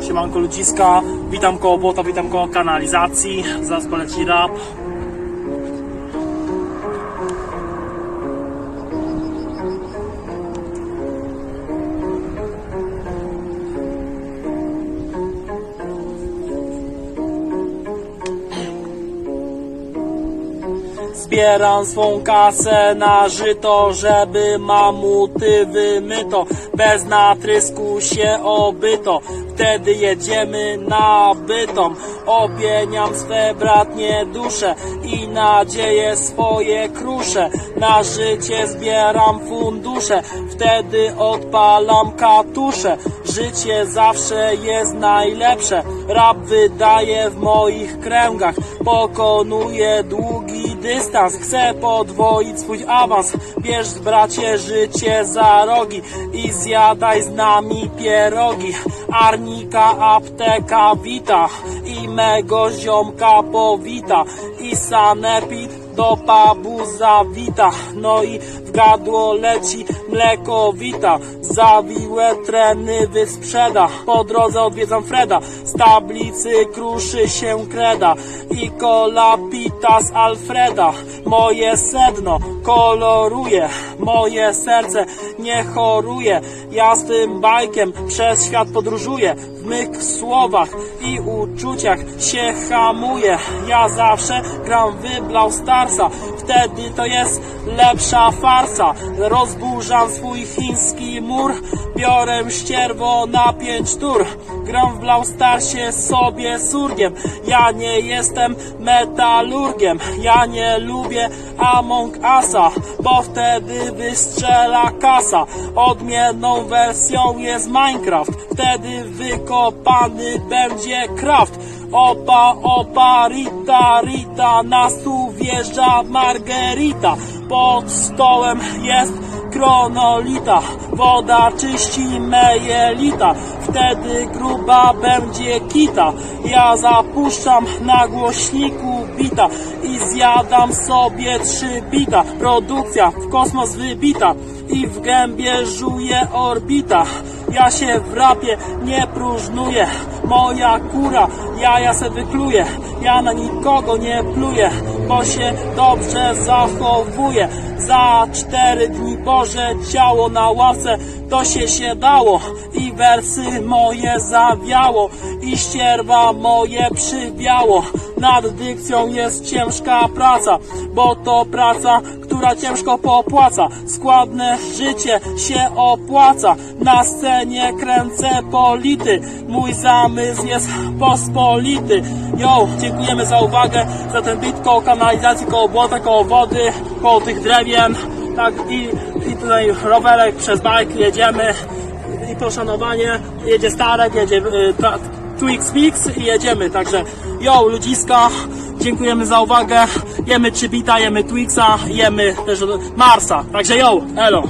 Siemanko ludziska, witam koło błota, witam koło kanalizacji, zaraz poleci rap. Zbieram swą kasę na żyto, żeby mamuty wymyto. Bez natrysku się obyto, wtedy jedziemy na bytom. Opieniam swe bratnie dusze i nadzieje swoje krusze. Na życie zbieram fundusze, wtedy odpalam katusze. Życie zawsze jest najlepsze, rap wydaje w moich kręgach. Pokonuję długi dystans, chcę podwoić swój awans. Bierz bracie życie za rogi i zjadaj z nami pierogi. Arnika, apteka, wita i mego ziomka powita i sanepid do pubu zawita, no i w gadło leci mleko wita, zawiłe treny wysprzeda, po drodze odwiedzam Freda, z tablicy kruszy się kreda i kola pita z Alfreda, moje sedno koloruje, moje serce nie choruje, ja z tym bajkiem przez świat podróżuję, w mych słowach i uczuciach się hamuję, ja zawsze gram w Blau Starsa, wtedy to jest lepsza farsa, rozburzam swój chiński mur, biorę ścierwo na pięć tur, gram w Blau Starsie sobie surgiem, ja nie jestem metalurgiem, ja nie lubię Among Usa, bo wtedy wystrzela kasa, odmienną wersją jest Minecraft, wtedy wykopany będzie craft, Opa, opa, rita, rita, na stół wjeżdża margerita. Pod stołem jest kronolita, woda czyści meje lita. Wtedy gruba będzie kita. Ja zapuszczam na głośniku bita i zjadam sobie trzy bita. Produkcja w kosmos wybita i w gębie żuje orbita. Ja się w rapie nie próżnuję, moja kura, jaja se wykluję, ja na nikogo nie pluję, bo się dobrze zachowuję. Za cztery dni Boże ciało na ławce, to się się dało i wersy moje zawiało i ścierwa moje przywiało. Nad dykcją jest ciężka praca, bo to praca, która ciężko popłaca. Składne życie się opłaca. Na scenie kręcę polity. Mój zamysł jest pospolity. Yo, dziękujemy za uwagę, za ten bit koło kanalizacji, koło błota, koło wody, koło tych drewien. Tak, i, i tutaj rowerek przez bajk jedziemy. I poszanowanie, jedzie Starek, jedzie y, Twix Mix i jedziemy. Także yo, ludziska, dziękujemy za uwagę. Jemy Chibita, jemy Twixa, jemy też Marsa. Także yo, elo.